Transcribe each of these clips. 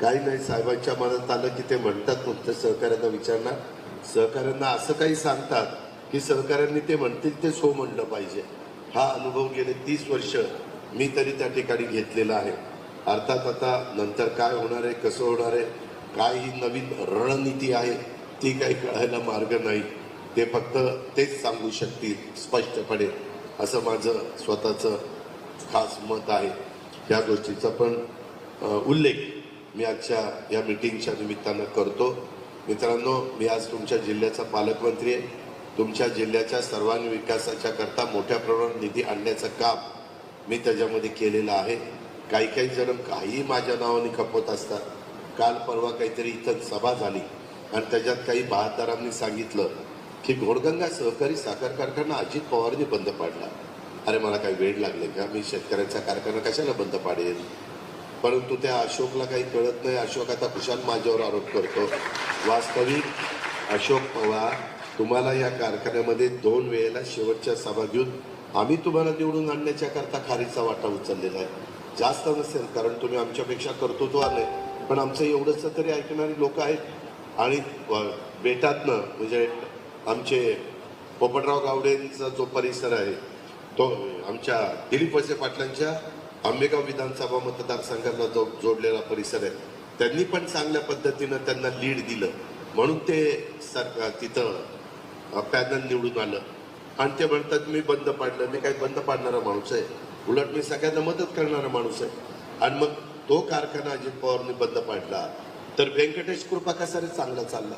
काही नाही साहेबांच्या मनात आलं की ते म्हणतात नुसतं सहकाऱ्यांना विचारणार सहकाऱ्यांना असं काही सांगतात की सहकाऱ्यांनी ते म्हणतील ते सो म्हणलं पाहिजे. हा अनुभव गेले तीस वर्ष मी तरी त्या ठिकाणी घेतलेला आहे. अर्थात आता नंतर काय होणार आहे कसं होणार आहे काय ही नवीन रणनीती आहे ती काही कळायला मार्ग नाही. ते फक्त तेच सांगू शकतील स्पष्टपणे. असं माझं स्वतःचं खास मत आहे. या गोष्टीचा पण उल्लेख मी आजच्या या मिटिंगच्या निमित्तानं करतो. मित्रांनो मी आज तुमच्या जिल्ह्याचा पालकमंत्री आहे. तुमच्या जिल्ह्याच्या सर्वांगीण विकासाच्या करता मोठ्या प्रमाणात निधी आणण्याचं काम मी त्याच्यामध्ये केलेलं आहे. काही काही जण काही माझ्या नावाने खपवत असतात. काल परवा काहीतरी इथं सभा झाली आणि त्याच्यात काही बहादारांनी सांगितलं की घोडगंगा सहकारी साखर कारखाना अजित पवारने बंद पाडला. अरे मला काही वेळ लागले का? मी शेतकऱ्यांचा कारखाना कशाला बंद पाडेल परंतु त्या अशोकला काही कळत नाही. अशोक आता कुशाल माझ्यावर आरोप करतो. वास्तविक अशोक पवार तुम्हाला या कारखान्यामध्ये दोन वेळेला शेवटच्या सभा घेऊन आम्ही तुम्हाला निवडून आणण्याच्या करता खारीचा वाटा उचललेला आहे. जास्त नसेल कारण तुम्ही आमच्यापेक्षा कर्तृत्वान आहे पण आमचं एवढंच तरी ऐकणारी लोक आहेत. आणि बेटातनं म्हणजे आमचे पोपटराव गावडेंचा जो परिसर आहे तो आमच्या दिलीप वळसे पाटलांच्या आंबेगाव विधानसभा मतदारसंघाला जो जोडलेला परिसर आहे त्यांनी पण चांगल्या पद्धतीनं त्यांना लीड दिलं. म्हणून ते सरकार तिथं पॅनल निवडून आलं. आणि ते म्हणतात मी बंद पाडलं. मी काही बंद पाडणारा माणूस आहे. उलट मी सगळ्यांना मदत करणारा माणूस आहे. आणि मग तो कारखाना अजित पवारने बंद पाडला. तर व्यंकटेश कृपा कसा रे चांगला चालला.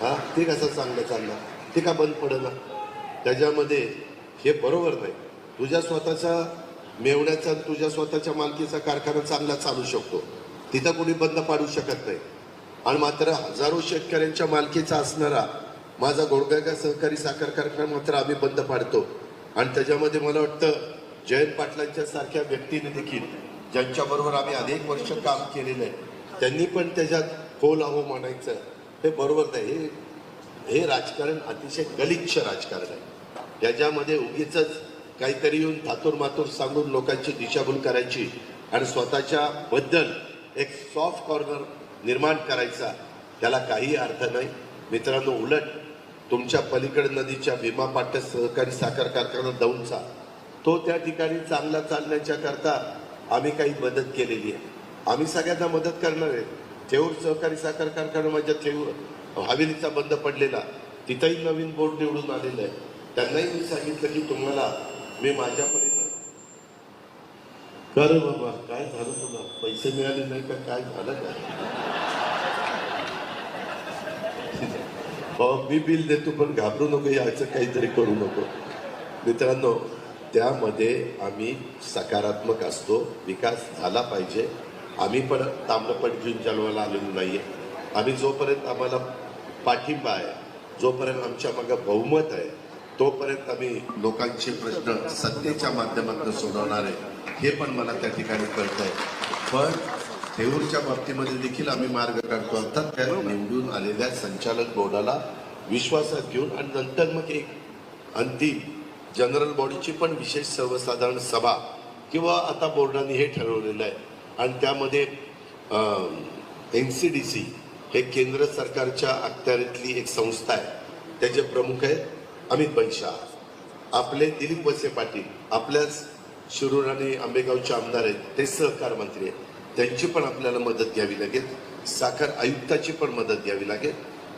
हा ते कसा चांगला चालला? ते का बंद पडलं त्याच्यामध्ये हे बरोबर नाही. तुझ्या स्वतःचा मेवण्याचा तुझ्या स्वतःच्या मालकीचा कारखाना चांगला चालू शकतो. तिथं कोणी बंद पाडू शकत नाही. आणि मात्र हजारो शेतकऱ्यांच्या मालकीचा असणारा माझा गोडगागा सहकारी साखर कारखाना मात्र आम्ही बंद पाडतो. आणि त्याच्यामध्ये मला वाटतं जयंत पाटलांच्या सारख्या व्यक्तीने देखील ज्यांच्याबरोबर आम्ही अनेक वर्ष काम केलेलं आहे त्यांनी पण त्याच्यात हो लावो म्हणायचं हे बरोबर नाही. हे हे राजकारण अतिशय गलिच्छ राजकारण आहे. त्याच्यामध्ये उगीच काहीतरी येऊन थातूर मातूर सांगून लोकांची दिशाभूल करायची आणि स्वतःच्या बद्दल एक सॉफ्ट कॉर्नर निर्माण करायचा त्याला काही अर्थ नाही. मित्रांनो उलट तुमच्या पलीकड नदीच्या भीमा पाट्य सहकारी साखर कारखाना दौंडचा तो त्या ठिकाणी चांगला चालण्याच्या करता आम्ही काही मदत केलेली आहे. आम्ही सगळ्यांना मदत करणार आहे. थेऊर सहकारी साखर कारखाना माझ्या थेऊर हवेलीचा बंद पडलेला तिथंही नवीन बोर्ड निवडून आलेलं आहे. त्यांनाही मी सांगितलं की तुम्हाला मी माझ्या परीनं. कर बाबा काय झालं तुला? पैसे मिळाले नाही का? काय झालं काय हो मी बिल देतो पण घाबरू नको याचं काहीतरी करू नको. मित्रांनो त्यामध्ये आम्ही सकारात्मक असतो विकास झाला पाहिजे. आम्ही पण ताम्रपट घेऊन जन्माला आलेलो नाही आहे आम्ही जोपर्यंत आम्हाला पाठिंबा आहे जोपर्यंत आमच्या मागं बहुमत आहे तोपर्यंत आम्ही लोकांचे प्रश्न सत्तेच्या माध्यमातून सोडवणार आहे हे पण मला त्या ठिकाणी कळत आहे पण थेऊरच्या बाबतीमध्ये देखील आम्ही मार्ग काढतो. अर्थात त्या निवडून आलेल्या संचालक बोर्डाला विश्वासात घेऊन आणि नंतर मग एक अंतिम जनरल बॉडीची पण विशेष सर्वसाधारण सभा किंवा आता बोर्डाने हे ठरवलेलं आहे. आणि त्यामध्ये एन सी डी सी हे केंद्र सरकारच्या अखत्यारीतली एक संस्था आहे. त्याचे प्रमुख आहेत अमित बनशाह आपले दिलीप वसे पाटील आपल्याच शिरूर आणि आंबेगावचे आमदार आहेत ते सहकार मंत्री आहेत. त्यांची पण आपल्याला मदत घ्यावी लागेल साखर आयुक्ताची पण मदत घ्यावी लागेल.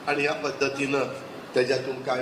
आणि या पद्धतीनं त्याच्यातून काय